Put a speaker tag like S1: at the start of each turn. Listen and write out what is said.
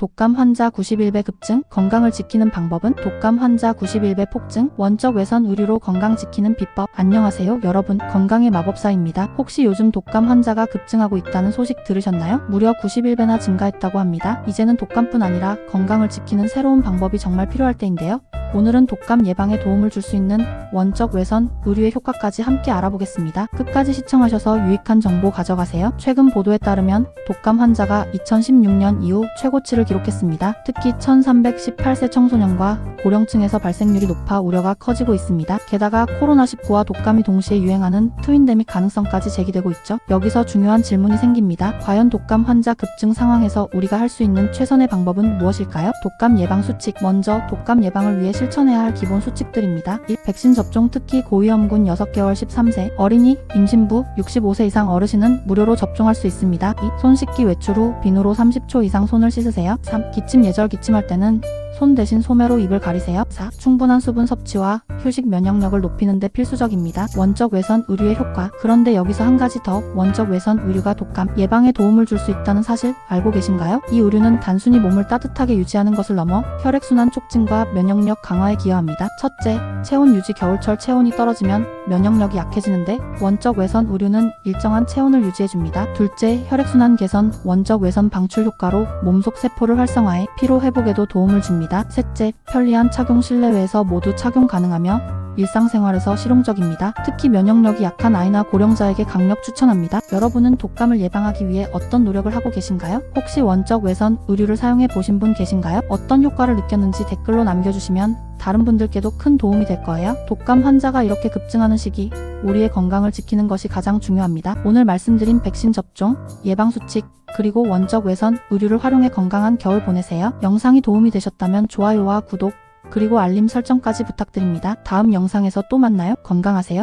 S1: 독감 환자 91배 급증, 건강을 지키는 방법은 독감 환자 91배 폭증, 원적 외선 의료로 건강 지키는 비법. 안녕하세요, 여러분. 건강의 마법사입니다. 혹시 요즘 독감 환자가 급증하고 있다는 소식 들으셨나요? 무려 91배나 증가했다고 합니다. 이제는 독감뿐 아니라 건강을 지키는 새로운 방법이 정말 필요할 때인데요. 오늘은 독감 예방에 도움을 줄 수 있는 원적 외선 의료의 효과까지 함께 알아보겠습니다. 끝까지 시청하셔서 유익한 정보 가져가세요. 최근 보도에 따르면 독감 환자가 2016년 이후 최고치를 기록했습니다. 특히 1318세 청소년과 고령층에서 발생률이 높아 우려가 커지고 있습니다. 게다가 코로나19와 독감이 동시에 유행하는 트윈데믹 가능성까지 제기되고 있죠. 여기서 중요한 질문이 생깁니다. 과연 독감 환자 급증 상황에서 우리가 할 수 있는 최선의 방법은 무엇일까요? 독감 예방 수칙. 먼저 독감 예방을 위해 실천해야 할 기본 수칙들입니다. 1. 백신 접종 특히 고위험군 6개월 13세, 어린이, 임신부, 65세 이상 어르신은 무료로 접종할 수 있습니다. 2. 손 씻기 외출 후 비누로 30초 이상 손을 씻으세요. 3. 기침 예절 기침할 때는 손 대신 소매로 입을 가리세요. 4. 충분한 수분 섭취와 휴식 면역력을 높이는 데 필수적입니다. 원적 외선 의료의 효과. 그런데 여기서 한 가지 더 원적 외선 의료가 독감 예방에 도움을 줄 수 있다는 사실 알고 계신가요? 이 의료는 단순히 몸을 따뜻하게 유지하는 것을 넘어 혈액순환 촉진과 면역력 강화에 기여합니다. 첫째, 체온 유지 겨울철 체온이 떨어지면 면역력이 약해지는데 원적 외선 의료는 일정한 체온을 유지해줍니다. 둘째, 혈액순환 개선, 원적 외선 방출 효과로 몸속 세포를 활성화해 피로 회복에도 도움을 줍 니다. 셋째, 편리한 착용 실내외에서 모두 착용 가능하며 일상생활에서 실용적입니다. 특히 면역력이 약한 아이나 고령자에게 강력 추천합니다. 여러분은 독감을 예방하기 위해 어떤 노력을 하고 계신가요? 혹시 원적 외선 의류를 사용해 보신 분 계신가요? 어떤 효과를 느꼈는지 댓글로 남겨주시면 다른 분들께도 큰 도움이 될 거예요. 독감 환자가 이렇게 급증하는 시기, 우리의 건강을 지키는 것이 가장 중요합니다. 오늘 말씀드린 백신 접종, 예방수칙, 그리고 원적 외선 의류를 활용해 건강한 겨울 보내세요. 영상이 도움이 되셨다면 좋아요와 구독, 그리고 알림 설정까지 부탁드립니다. 다음 영상에서 또 만나요. 건강하세요.